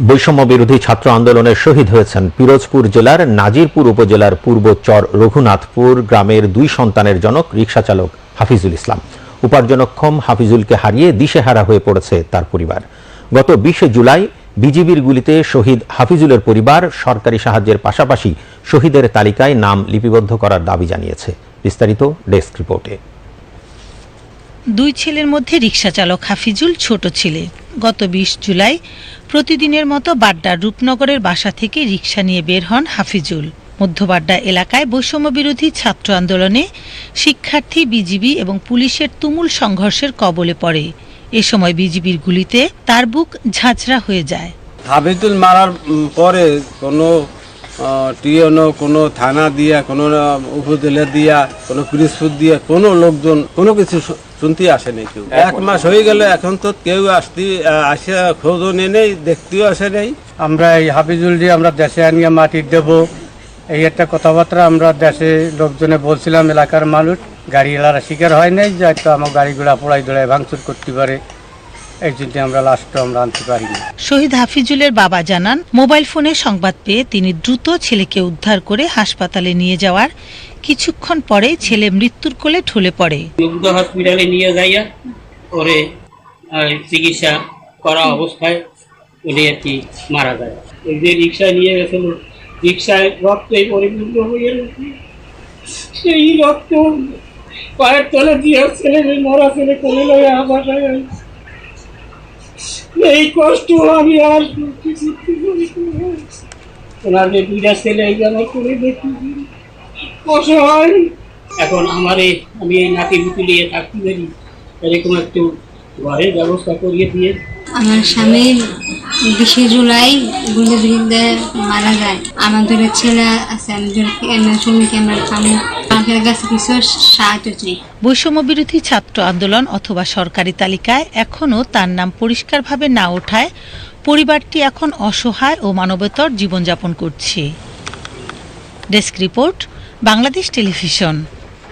বৈষম্য বিরোধী ছাত্র আন্দোলনে শহীদ হয়েছেন পিরোজপুর জেলার নাজিরপুর উপজেলার পূর্ব চর রঘুনাথপুর গ্রামের দুই সন্তানের জনক রিকশাচালক হাফিজুল ইসলাম। উপার্জনক্ষম হাফিজুলকে হারিয়ে দিশেহারা হয়ে পড়েছে তার পরিবার। গত বিশে জুলাই বিজিবির গুলিতে শহীদ হাফিজুলের পরিবার সরকারি সাহায্যের পাশাপাশি শহীদের তালিকায় নাম লিপিবদ্ধ করার দাবি জানিয়েছে। বিস্তারিত ডেস্ক রিপোর্টে। দুই ছেলের মধ্যে রিকশা চালক হাফিজুল ছোট ছেলে। গত বিশ জুলাই প্রতিদিনের মতো বাড্ডার রূপনগরের বাসা থেকে রিকশা নিয়ে বের হন হাফিজুল। মধ্যবাড্ডা এলাকায় বৈষম্য বিরোধী ছাত্র আন্দোলনে শিক্ষার্থী, বিজিবি এবং পুলিশের তুমুল সংঘর্ষের কবলে পড়ে। এ সময় বিজিবির গুলিতে তার বুক ঝাঁঝরা হয়ে যায়। হাফিজুল মারার পরে কোনো টিএনও, কোনো থানা দিয়া, কোনো উপজেলা দিয়া, কোনো পিরিজপুর দিয়া কোনো লোকজন কোনো কিছু শুনতে আসেনি কেউ। এক মাস হয়ে গেলে এখন তো কেউ আসতে আসে খোঁজও নেই নেই দেখতেও আসে নেই। আমরা এই হাফিজুল দিয়ে আমরা দেশে আনিয়ে মাটি দেব। এই একটা কথাবার্তা আমরা দেশে লোকজনে বলছিলাম এলাকার মানুষ গাড়ি গাড়িওয়ালারা শিকার হয় নাই যে হয়তো আমার গাড়িগুলা পোড়াই দোড়ায় ভাঙচুর করতে পারে। এই আমরা লাস্টটা আমরা আনতে পারিনি শহীদ হাফিজুলের বাবা জানান মোবাইল ফোনে সংবাদ পেয়ে তিনি দ্রুত ছেলেকে উদ্ধার করে হাসপাতালে নিয়ে যাওয়ার কিছুক্ষণ পরে ছেলে মৃত্যুর কোলে ঢলে পড়ে। হসপিটালে নিয়ে যাইয়া পরে চিকিৎসা করা অবস্থায় উনি আর কি মারা যায়। ওই যে রিক্সায় নিয়ে গেছিল রিক্সায় রক্তে পরিপূর্ণ হয়ে গেছে। সেই রক্ত পায়ের তলে দিয়ে ছেলে মরা ছেলে কোলে লয়ে আমার এই কষ্ট আমি আর। ওনার যে দুইটা ছেলে, এই জন্য করে দেখি। অসহায় এখন আমার এই আমি এই নাতি বুতি নিয়ে থাকতে পারি। এরকম একটু ঘরের ব্যবস্থা করিয়ে দিয়ে। আমার স্বামী বিশে জুলাই গুলিবিদ্ধে মারা যায়। আমাদের ছেলে আছে আমাদের শ্রমিক আমরা আমি বৈষম্য বিরোধী ছাত্র আন্দোলন অথবা সরকারি তালিকায় এখনও তার নাম পরিষ্কারভাবে না ওঠায়, পরিবারটি এখন অসহায় ও মানবতর জীবনযাপন করছে। Desk report, Bangladesh television.